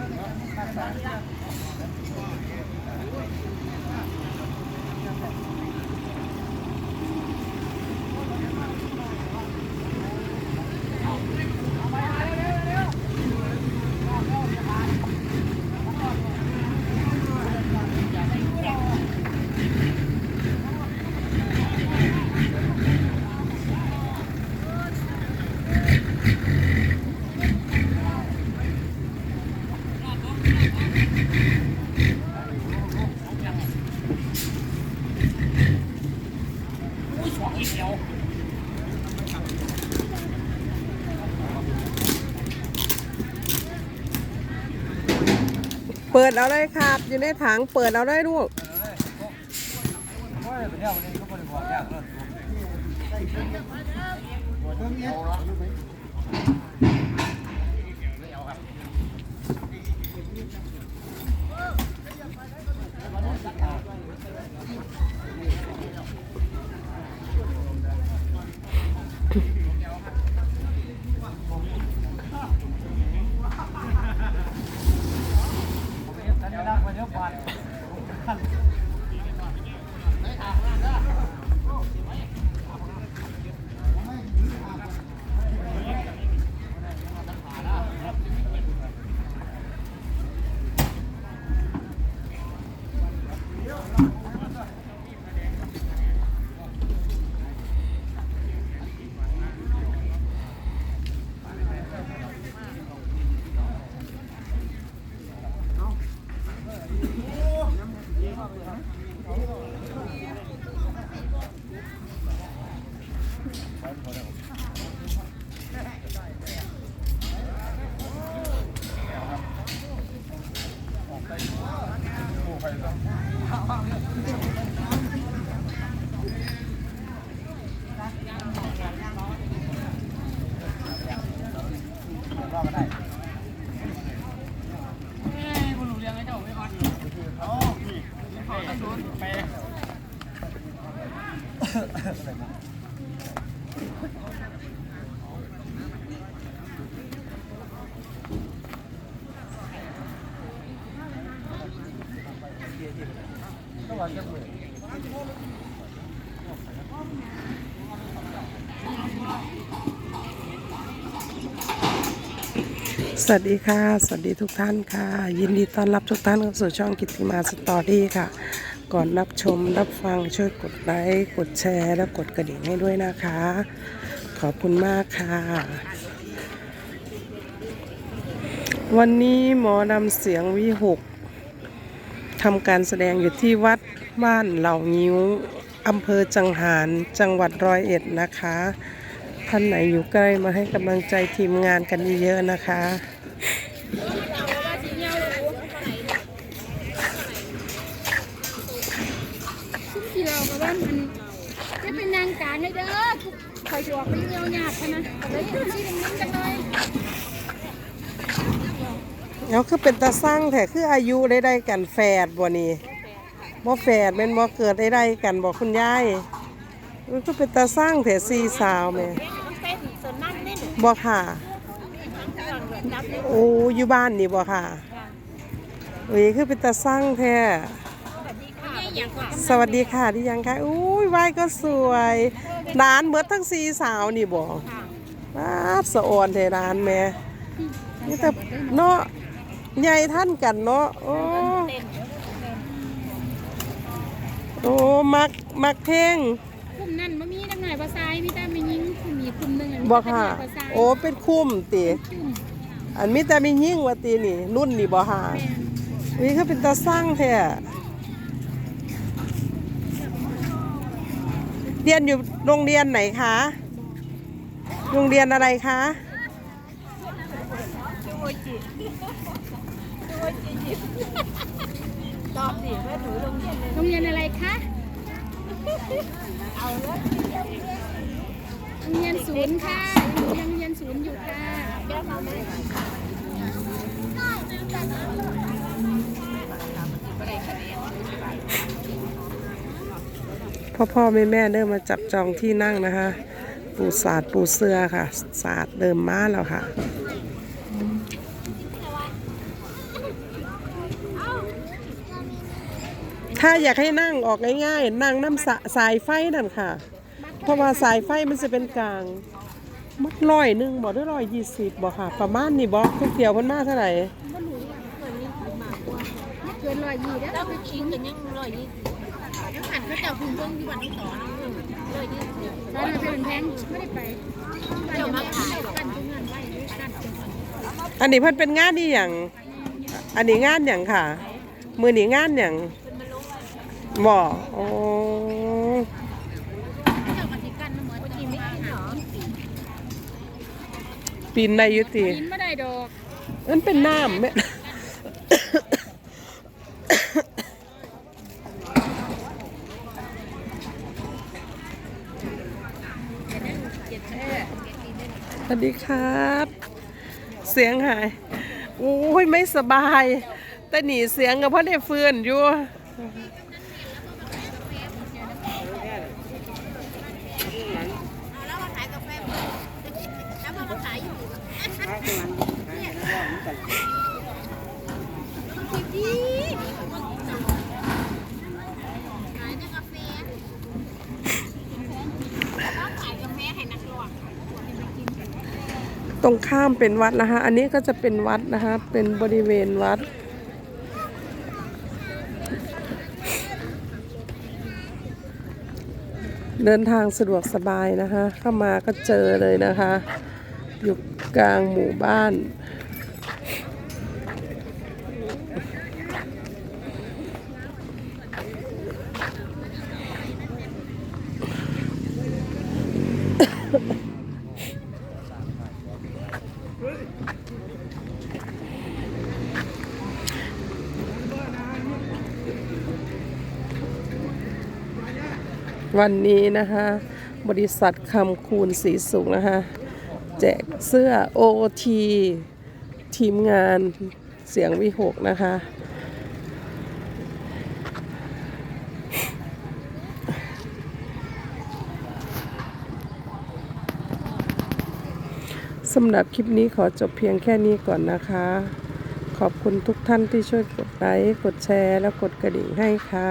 Thank you. เปิดเอาได้ครับ อยู่ในถังเปิดเอาได้ลูกโอ้ยเวัน สวัสดีค่ะ สวัสดีทุกท่านค่ะ ยินดีต้อนรับทุกท่านเข้าสู่ช่องกิตติมาสตอรี่ค่ะ ก่อนรับชมรับฟังช่วยกดไลค์กดแชร์และกดกระดิ่งให้ด้วยนะคะ ขอบคุณมากค่ะ วันนี้หมอนำเสียงวิหกทำการแสดงอยู่ที่วัดบ้านเหล่างิ้วอำเภอจังหารจังหวัดร้อยเอ็ดนะคะ ท่านไหนอยู่ใกล้มาให้กำลังใจทีมงานกันเยอะๆนะคะ การให้เด้อคอยจวกไปเยี่ยวหยาบพะนะเลยชี้ตรงนั้นจังเลยแล้วคือเป็นตาสร้างแต่คืออายุได้ได้กันแฝดบ่นี่บ่แฝดเป็นบ่เกิดได้ได้กันบ่คุณยายมันก็เป็นตาสร้างแต่สี่สาวแม่บ่ค่ะโอ้อยู่บ้านนี่บ่ค่ะเอ้ยคือเป็นตาสร้างแท้ สวัสดีค่ะที่ยังคะอุ้ยไหวายก็สวยร้านเบิดทั้งสี่สาวนี่บ่ว้าดสะออนแท้ร้านแม่นี่แต่เนาะใหญ่ท่านกันเนาะโอ้โอ้มักมักเพลงคุมนั่นมันมีตั้งไหนภาษามีแต่ไม่ยิงคุมมีคุมหนึ่งบ่ค่ะ โอ้เป็นคุ้มติอันมีแต่มียิ่งว่าตินี่ รุ่นนี่บ่ค่ะนี่คือเป็นตาสร้างแท้ เรียนอยู่โรงเรียนไหนคะ โรงเรียนอะไรคะตอบสิแม่ถูโรงเรียนโรงเรียนอะไรคะโรงเรียนศูนย์ค่ะยังเรียนศูนย์อยู่ค่ะ พ่อพ่อแม่แม่เริ่มมาจับจองที่นั่งนะคะ ปูศาสตร์ปูเสื้อค่ะ ศาสตร์เดิมมาแล้วค่ะถ้าอยากให้นั่งออกง่ายๆ นั่งน้ำสสายไฟนั่นค่ะ เพราะว่าสายไฟมันจะเป็นกลาง มัดลอยหนึ่งบอกด้วยลอยยี่สิบบอกค่ะ ประมาณนี่บอกก๋วเตี๋ยวพันมากเท่าไหร่เกินลอยยี่แล้วไปกินกันยังลอยยี่สิบ ยังหันเขาจับคุณเบิ้งที่วันที่สองร้อยยี่สิบร้านมันเป็นแพงไม่ได้ไปเดี๋ยวมาขายกันทุกงานไว้กันอันนี้เพิ่นเป็นงานนี่อย่างอันนี้งานอย่างค่ะ มือนี้งานอย่างบ่อ๋อเจ้าปฏิกันเหมือนกินไม่กินหรอปีนในยุติกินไม่ได้ดอกมันเป็นน้ำแม่ วัสดีครับ เสียงหายโอ้ยไม่สบาย แต่หนีเสียงกับพ่อได้ฟื้นอยู่แล้วมาขายกาแฟแล้วมาขายอยู่ ขายตัวนั้นขายแล้วก็มันกัน ดีขายกาแฟแล้วขายกาแฟให้นักร้อง ตรงข้ามเป็นวัดนะคะ อันนี้ก็จะเป็นวัดนะคะ เป็นบริเวณวัด เดินทางสะดวกสบายนะคะ เข้ามาก็เจอเลยนะคะ อยู่กลางหมู่บ้าน วันนี้นะคะบริษัทคำคูณสีสุขนะคะแจกเสื้อ OT ทีมงานเสียงวิหกนะคะ สำหรับคลิปนี้ขอจบเพียงแค่นี้ก่อนนะคะ ขอบคุณทุกท่านที่ช่วยกดไลค์ กดแชร์ และกดกระดิ่งให้ค่ะ